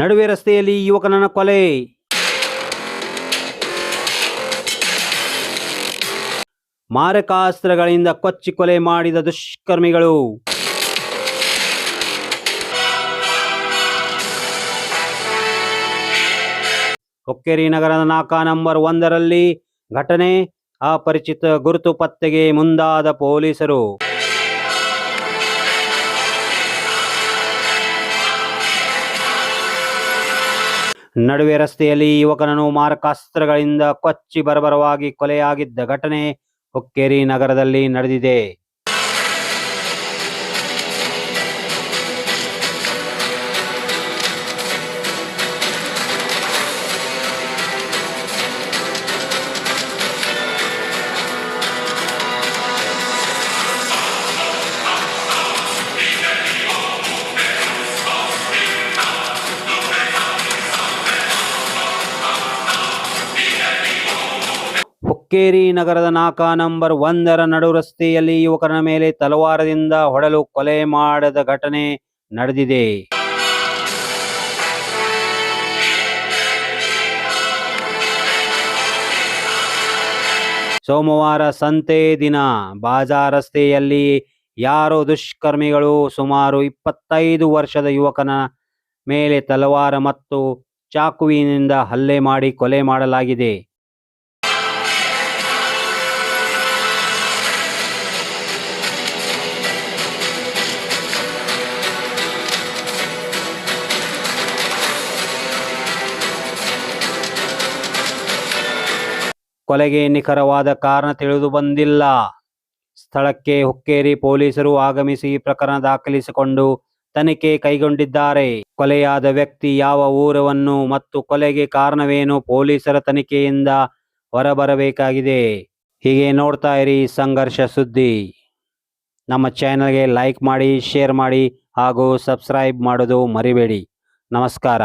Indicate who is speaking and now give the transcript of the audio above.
Speaker 1: ನಡುವೆ ರಸ್ತೆಯಲ್ಲಿ ಯುವಕನನ್ನ ಕೊಲೆ ಮಾರಕಾಸ್ತ್ರಗಳಿಂದ ಕೊಚ್ಚಿ ಕೊಲೆ ಮಾಡಿದ ದುಷ್ಕರ್ಮಿಗಳು ಕೊಕ್ಕೇರಿ ನಗರದ ನಾಕಾ ನಂಬರ್ ಒಂದರಲ್ಲಿ ಘಟನೆ ಅಪರಿಚಿತ ಗುರುತು ಪತ್ತೆಗೆ ಮುಂದಾದ ಪೊಲೀಸರು ನಡುವೆ ರಸ್ತೆಯಲ್ಲಿ ಯುವಕನನ್ನು ಮಾರಕಾಸ್ತ್ರಗಳಿಂದ ಕೊಚ್ಚಿ ಬರಬರವಾಗಿ ಕೊಲೆಯಾಗಿದ್ದ ಘಟನೆ ಹುಕ್ಕೇರಿ ನಗರದಲ್ಲಿ ನಡೆದಿದೆ ಮಕ್ಕೇರಿ ನಗರದ ನಾಕಾ ನಂಬರ್ ಒಂದರ ನಡು ರಸ್ತೆಯಲ್ಲಿ ಯುವಕನ ಮೇಲೆ ತಲವಾರದಿಂದ ಹೊಡಲು ಕೊಲೆ ಮಾಡದ ಘಟನೆ ನಡೆದಿದೆ ಸೋಮವಾರ ಸಂತೆ ದಿನ ಬಾಜಾರ್ ರಸ್ತೆಯಲ್ಲಿ ಯಾರೋ ದುಷ್ಕರ್ಮಿಗಳು ಸುಮಾರು ಇಪ್ಪತ್ತೈದು ವರ್ಷದ ಯುವಕನ ಮೇಲೆ ತಲವಾರ ಮತ್ತು ಚಾಕುವಿನಿಂದ ಹಲ್ಲೆ ಮಾಡಿ ಕೊಲೆ ಮಾಡಲಾಗಿದೆ ಕೊಲೆಗೆ ನಿಖರವಾದ ಕಾರಣ ತಿಳಿದು ಬಂದಿಲ್ಲ ಸ್ಥಳಕ್ಕೆ ಹುಕ್ಕೇರಿ ಪೊಲೀಸರು ಆಗಮಿಸಿ ಪ್ರಕರಣ ದಾಖಲಿಸಿಕೊಂಡು ತನಿಖೆ ಕೈಗೊಂಡಿದ್ದಾರೆ ಕೊಲೆಯಾದ ವ್ಯಕ್ತಿ ಯಾವ ಊರವನ್ನು ಮತ್ತು ಕೊಲೆಗೆ ಕಾರಣವೇನು ಪೊಲೀಸರ ತನಿಖೆಯಿಂದ ಹೊರಬರಬೇಕಾಗಿದೆ ಹೀಗೆ ನೋಡ್ತಾ ಇರಿ ಸಂಘರ್ಷ ಸುದ್ದಿ ನಮ್ಮ ಚಾನೆಲ್ಗೆ ಲೈಕ್ ಮಾಡಿ ಶೇರ್ ಮಾಡಿ ಹಾಗೂ ಸಬ್ಸ್ಕ್ರೈಬ್ ಮಾಡೋದು ಮರಿಬೇಡಿ ನಮಸ್ಕಾರ